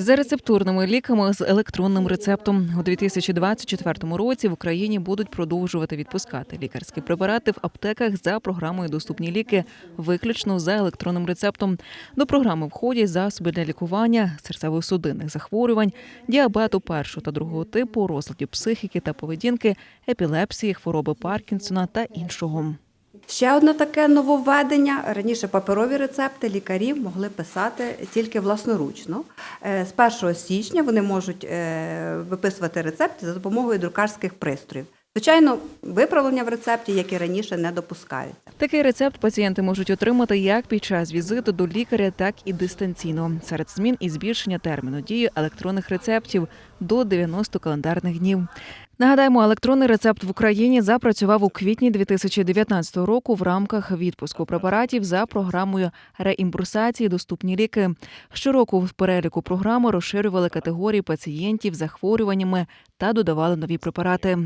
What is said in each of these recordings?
За рецептурними ліками з електронним рецептом у 2024 році в Україні будуть продовжувати відпускати лікарські препарати в аптеках за програмою Доступні ліки, виключно за електронним рецептом. До програми входять засоби для лікування серцево-судинних захворювань, діабету першого та другого типу, розладів психіки та поведінки, епілепсії, хвороби Паркінсона та іншого. Ще одне таке нововведення. Раніше паперові рецепти лікарі могли писати тільки власноручно. Е, З 1 січня вони можуть е, виписувати рецепти за допомогою друкарських пристроїв. Звичайно, виправлення в рецепті, як і раніше, не допускаються. Такий рецепт пацієнти можуть отримати як під час візиту до лікаря, так і дистанційно. Серед змін і збільшення терміну дії електронних рецептів до 90 календарних днів. Нагадаємо, електронний рецепт в Україні запрацював у квітні 2019 року в рамках відпуску препаратів за програмою реімбурсації доступні ліки. Щороку в переліку програми розширювали категорії пацієнтів захворюваннями та додавали нові препарати.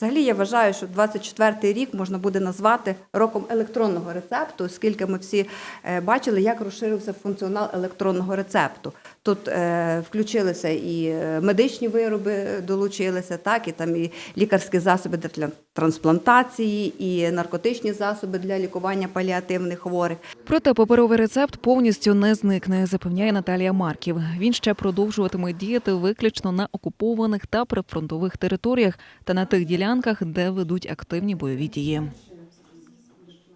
Взагалі, я вважаю, що 24-й рік можна буде назвати роком електронного рецепту, оскільки ми всі е, бачили, як розширився функціонал електронного рецепту. Тут е, включилися і е, медичні вироби долучилися, так і там і лікарські засоби для трансплантації, і наркотичні засоби для лікування паліативних хворих. Проте паперовий рецепт повністю не зникне, запевняє Наталія Марків. Він ще продовжуватиме діяти виключно на окупованих та прифронтових територіях та на тих ділянках, де ведуть активні бойові дії.